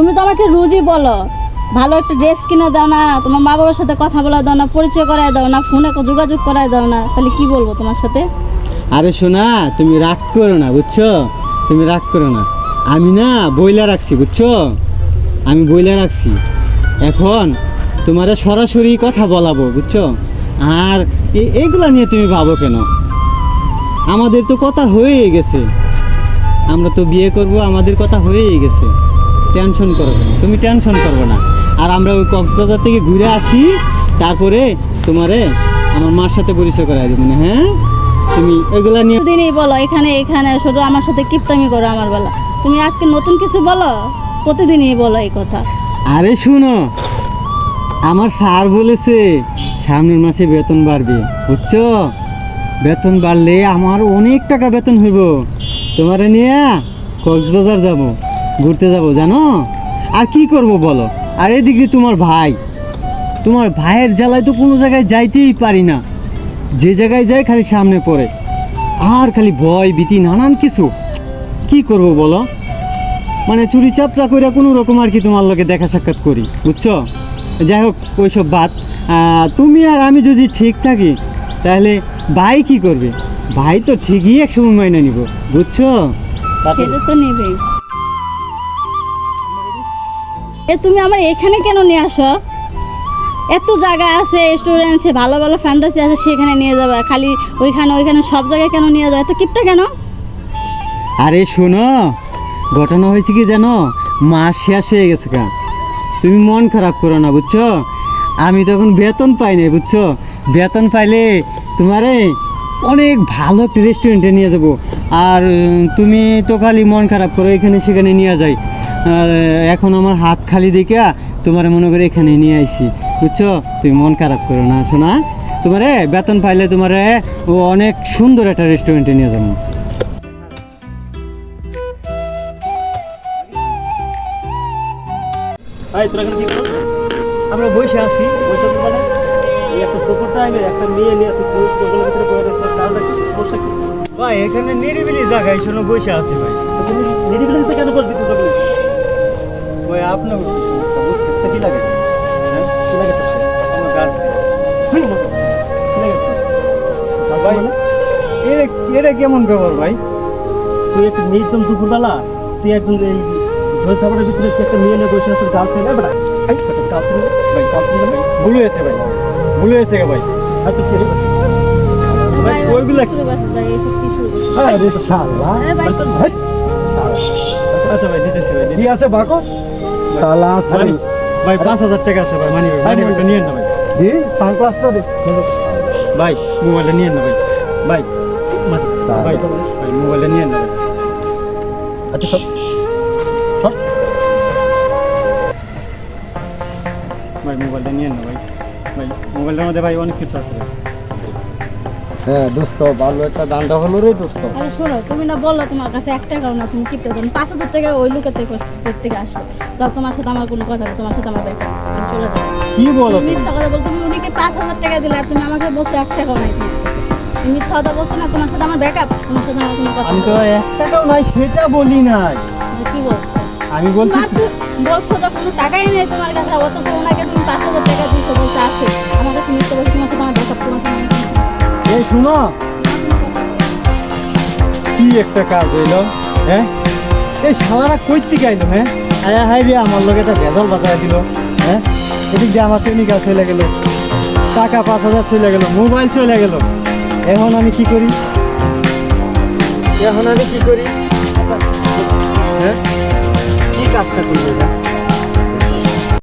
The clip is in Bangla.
তুমি তো আমাকে রোজই বলো। ভালো একটা ড্রেস কিনে দাও না, তোমার মা বাবার সাথে কথা বলা দাও না, পরিচয় করায় দাও না, ফোনে যোগাযোগ করায় দাও না, তাহলে কি বলব তোমার সাথে? আরে শোনা তুমি রাগ করো না, বুঝছ? তুমি রাগ করো না। আমি না বইলা রাখছি, বুঝছ? আমি বইলা রাখছি। এখন তোমারে সরাসরি কথা বলাবো, বুঝছ? আর এ- এগুলা নিয়ে তুমি ভাবো কেন? আমাদের তো কথা হয়েই গেছে। আমরা তো বিয়ে করব, আমাদের কথা হয়েই গেছে। টেনশন করো তুমি টেনশন করবে না। আর আমরা ওই কক্সবাজার থেকে ঘুরে আসি তারপরে তোমারে আমার মার সাথে পরিচয় করাই দেবো না হ্যাঁ? তুমি এগুলা নিয়ে দিনই বলো এখানে এখানে শুধু আমার সাথে কিপটামি করো আমার বেলা। তুমি আজকে নতুন কিছু বলো? প্রতিদিনই বলো এই কথা। আরে শুনো আমার স্যার বলেছে সামনের মাসে বেতন বাড়বে বুঝছ? বেতন বাড়লে আমার অনেক টাকা বেতন হইব। তোমারে নিয়ে কক্সবাজার যাব। ঘুরতে যাব, জানো? আর কি করব বলো? আর এদিক দিয়ে তোমার ভাই। তোমার ভাইয়ের জ্বালায় তো কোনো জায়গায় যাইতেই পারি না। যে জায়গায় যাই খালি সামনে পড়ে। আর খালি ভয় ভীতি, নানান কিছু। কি করব বলো? মানে চুরি চাপটা করে কোনো রকম আর কি তোমার লোকে দেখা সাক্ষাৎ করি, বুঝছ? যাই হোক, ওইসব বাদ। তুমি আর আমি যদি ঠিক থাকি, তাহলে ভাই কি করবে? ভাই তো ঠিকই এক সময় মাইনে নিব, বুঝছ? সেটা তো নেবেই। এ, তুমি আমার এখানে কেন নিয়ে আসো? এত জায়গা আছে রেস্টুরেন্ট আছে ভালো ভালো ফ্যান্টাসি আছে, সেখানে নিয়ে যাবে। খালি ওইখানে ওইখানে সব জায়গায় কেন নিয়ে যাবে? এত কিপটা কেন? আরে শোনো, ঘটনা হয়েছে কি জানো? মাস শেষ হয়ে গেছে কা তুমি মন খারাপ করো না, বুঝছ? আমি তখন বেতন পাই নাই, বুঝছ? বেতন পাইলে তোমারে অনেক ভালো একটা রেস্টুরেন্টে নিয়ে দেবো আর তুমি তো খালি মন খারাপ করো এখানে সেখানে নিয়ে যাই। আর, এখন আমার হাত খালি দেখে তোমার মনে করে এখানে নিয়ে আইছি। বুঝছ? তুমি মন খারাপ করো না শোনা? তোমারে বেতন পাইলে তোমারে ও অনেক সুন্দর একটা রেস্টুরেন্টে নিয়ে যাব। আমরা বসে আছি। বসে দুপুর টাইমে একটা মেয়ে নিয়ে তুই টেবিলের ভিতরে বসে রয়েছে কারণটা কি? সমস্যা কি? ভাই এখানে নিরিবিলি জায়গায় শোনো বসে আছি ভাই। তো তুমি নিরিবিলিতে কেন বসবি তুই তখন ভাই আপনার কি বুঝতে কি লাগে? হ্যাঁ? কি লাগে তোর? আমার তোর? ভাই? এর এর কেমন ব্যবহার ভাই? তুই একটা নির্জন দুপুরবেলা তুই একজন এই ঝোল ভিতরে একটা মেয়ে নিয়ে বসে আছিস গার্লফ্রেন্ড ভাই গার্লফ্রেন্ড ভাই ভুল হয়েছে ভাই। ভুল হয়েছে গে ভাই। ওইগুলা আরে ভাই, আচ্ছা ভাই। দিতেছি ভাই কি আছে বাকো? শালা ভাই ভাই পাঁচ হাজার টাকা আছে ভাই মানি ভাই মানি ভাইটা নিয়ে না ভাই। দি সানগ্লাসটা দে। ভাই মোবাইলটা নিয়ে না ভাই। ভাই ভাই ভাই মোবাইলটা নিয়ে না ভাই। আচ্ছা সব সব ভাই মোবাইলটা নিয়ে না ভাই। ভাই মোবাইলটার মধ্যে ভাই অনেক কিছু আছে। হ্যাঁ দোস্ত ভালো একটা দানটা হলো রে দোস্ত আরে শোনো তুমি না বলল তোমার কাছে এক টাকাও না তুমি কিপটা দেন পাঁচ হাজার টাকা ওই লোকের থেকে থেকে আসো তো তোমার সাথে আমার কোনো কথা নেই তোমার সাথে আমার দেখা আমি চলে যাব কি বলো মিথ্যা কথা বলছো তুমি উনিকে পাঁচ হাজার টাকা দিলে আর তুমি আমাকে বলছো এক টাকাও নাই। তুমি মিথ্যা কথা বলছো না তোমার সাথে আমার ব্যাকআপ তোমার সাথে আমার কোনো কথা আমি তো এক টাকাও নাই সেটা বলি নাই। কি বলছো আমি বলছি বলছো তো কোনো টাকাই নেই তোমার কাছে অথচ ওনাকে তুমি পাঁচ হাজার টাকা দিয়েছ বলছো আছে আমার কাছে মিথ্যা বলছো তোমার সাথে আমার ব্যাকআপ তোমার। এই শুনো। কি একটা কাজ হইল হ্যাঁ? এই সালারা কই থেকে আইলো হ্যাঁ? আয়া হাই রে আমার লোক একটা ভেজাল বাজায় দিল হ্যাঁ? এদিক দিয়ে আমার প্রেমিকা চলে গেল টাকা পাঁচ হাজার চলে গেল মোবাইল চলে গেল। এখন আমি কি করি? এখন আমি কি করি? হ্যাঁ? কি কাজটা করব এটা?